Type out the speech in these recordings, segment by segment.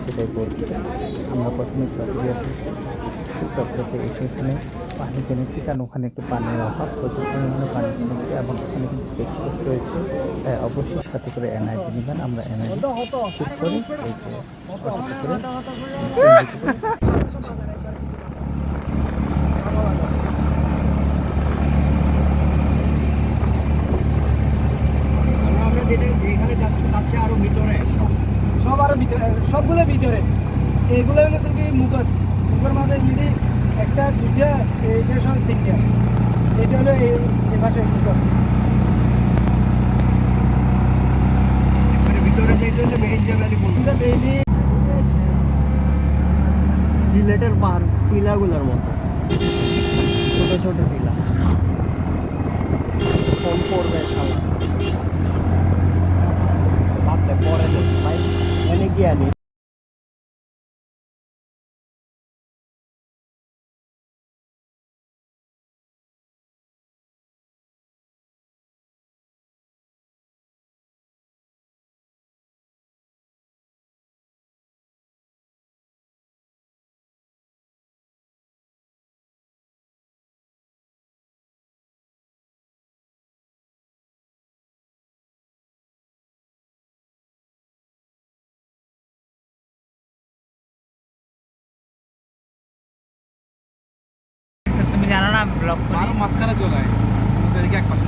সেটাই বলছি আমরা প্রথমে থেকে এসেছি চকরিয়াতে এসে এখানে পানি কিনেছি কারণ ওখানে একটু পানির অভাব প্রচুর পরিমাণে পানি কিনেছি এবং ওখানে কিন্তু চেকপোস্ট রয়েছে তাই অবশ্যই সাথে করে এনআইডি নেবেন আমরা এনআইডি তে করে আসছি আমরা আমরা যেটা যেখানে যাচ্ছি যাচ্ছে আরও ভিতরে সব সব আরও ভিতরে সবগুলো ভিতরে। এইগুলো হলো কিন্তু মুখত? মুখের মাঝে যদি একটা দুইটা এইটা সব তিনটা। এটা হলো এই পাশে মুখত। ভিতরে যেটা ভ্যালি বলতে সিলেটের পাহাড় টিলাগুলোর মতো। ছোট ছোট টিলা কম পড়বে শালা। ভাবতে পরে ভাই এনে গিয়ে আনি? তুমি জানো না ব্লগ আরও মাঝখানে চলে এক পাশে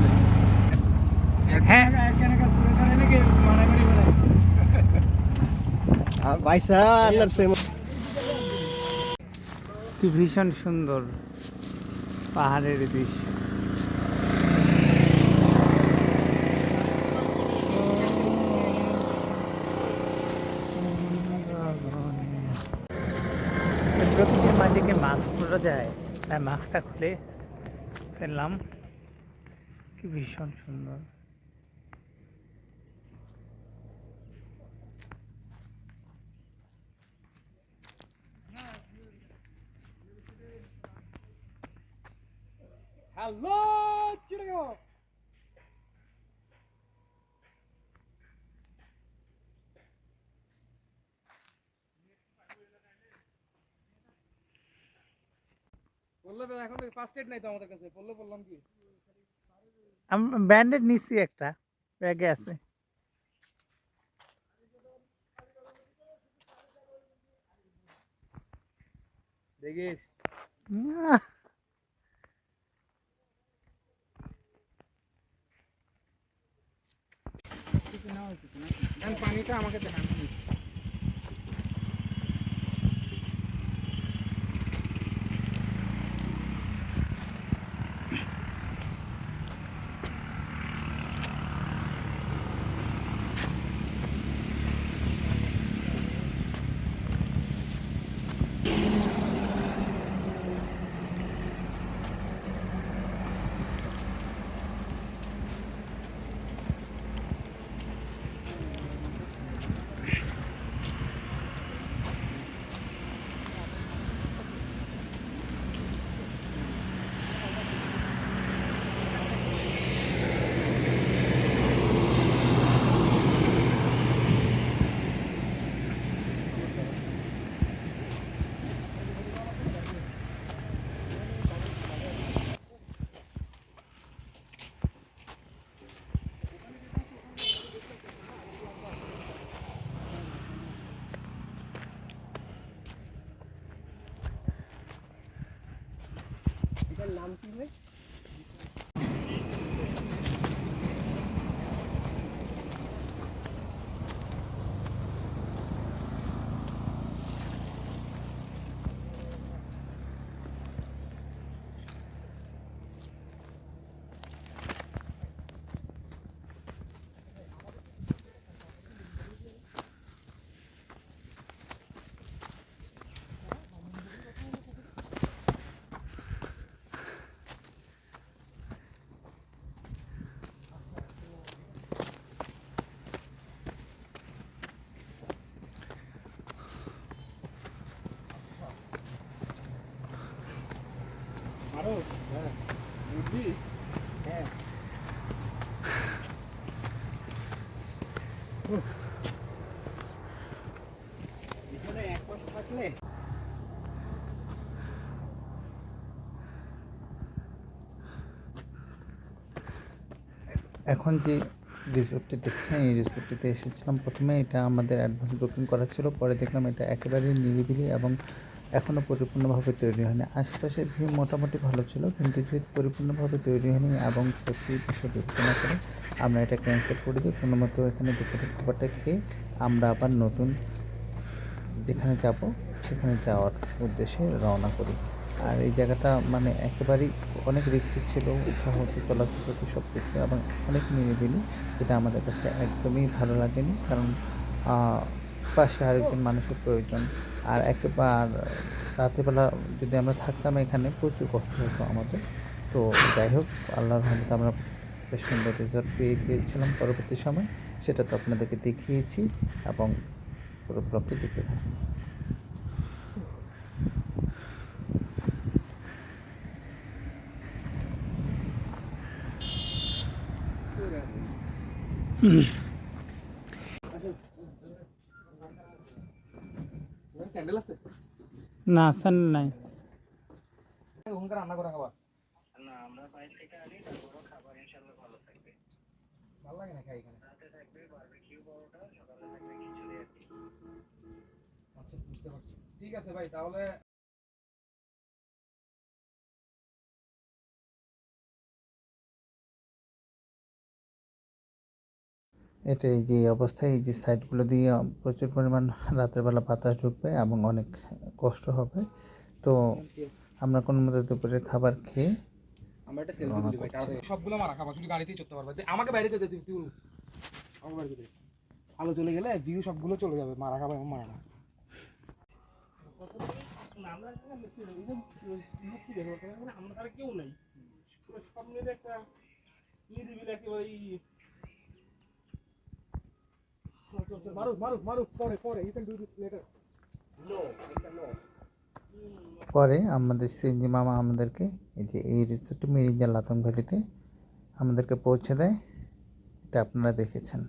হ্যাঁ। আর ভাইসা আল্লাহর প্রেম। কি ভীষণ সুন্দর পাহাড়ের দৃশ্য। প্রকৃতির মাঝে কি মাস্ক পরা যায়? তাই মাস্কটা খুলে ফেললাম। কি ভীষণ সুন্দর। হ্যালো চিড়গাঁও বললে এখন ফার্স্ট এড নাই তো আমাদের কাছে। বললে বললাম কি? আমি ব্যান্ডেড নিচ্ছি একটা ব্যাগে আছে। দেখিস? দেন পানিটা আমাকে দেখান নাম কি হ্যাঁ এখন যে রিসোর্টটি দেখছেন, এই রিসোর্টটিতে এসেছিলাম। প্রথমে এটা আমাদের অ্যাডভান্স বুকিং করা ছিল, পরে দেখলাম এটা একেবারে নিরিবিলি এবং এখনও পরিপূর্ণভাবে তৈরি হয়নি। আশেপাশে ভিউ মোটামুটি ভালো ছিল, কিন্তু যেহেতু পরিপূর্ণভাবে তৈরি হয়নি এবং সেফটির বিষয় বিবেচনা করে আমরা এটা ক্যান্সেল করে দিই কোনো মতো এখানে দুপুরের খাবারটা খেয়ে আমরা আবার নতুন যেখানে যাব, সেখানে যাওয়ার উদ্দেশ্যে রওনা করি। আর এই জায়গাটা মানে একেবারেই অনেক রিক্সি ছিল উঠা হতে চলাচল সব কিছু এবং অনেক নিরিবিলি, যেটা আমাদের কাছে একদমই ভালো লাগেনি। কারণ পাশে আরেকজন মানুষের প্রয়োজন। আর একেবার রাতেরবেলা যদি আমরা থাকতাম এখানে, প্রচুর কষ্ট হতো আমাদের। তো যাই হোক, আল্লাহর রহমতে আমরা একটা সুন্দর রেজাল্ট পেয়ে গিয়েছিলাম পরবর্তী সময়। সেটা তো আপনাদেরকে দেখিয়েছি এবং পুরো ব্লগটি দেখতে থাকুন। স্যান্ডেল আছে? না স্যান্ডেল নাই। ওখানকার রান্না করা খাবার ভালো লাগে না খাই এখানে আচ্ছা বুঝতে পারছি। ঠিক আছে ভাই তাহলে এটা এই যে অবস্থায় এই যে সাইডগুলো দিয়ে প্রচুর পরিমাণ রাতের বেলা বাতাস ঢুকবে এবং অনেক কষ্ট হবে। তো আমরা কোনো মতো দুপুরের খাবার খেয়ে আমরা একটা সেলফি তুলি ভাই সবগুলো মারা খাবার শুধু গাড়িতেই চড়তে পারবে। আমাকে বাইরে যেতে তুই তুই আমাকে বাইরে যেতে আলো চলে গেলে ভিউ সবগুলো চলে যাবে মারা খাবার এবং মারা না। আমরা কেউ নাই। সব মিলে একটা পরে আমাদের সিএনজি মামা আমাদেরকে এই যে এই রিসোর্টটি মিরিঞ্জা লাতং ভ্যালিতে আমাদেরকে পৌঁছে দেয়। এটা আপনারা দেখেছেন।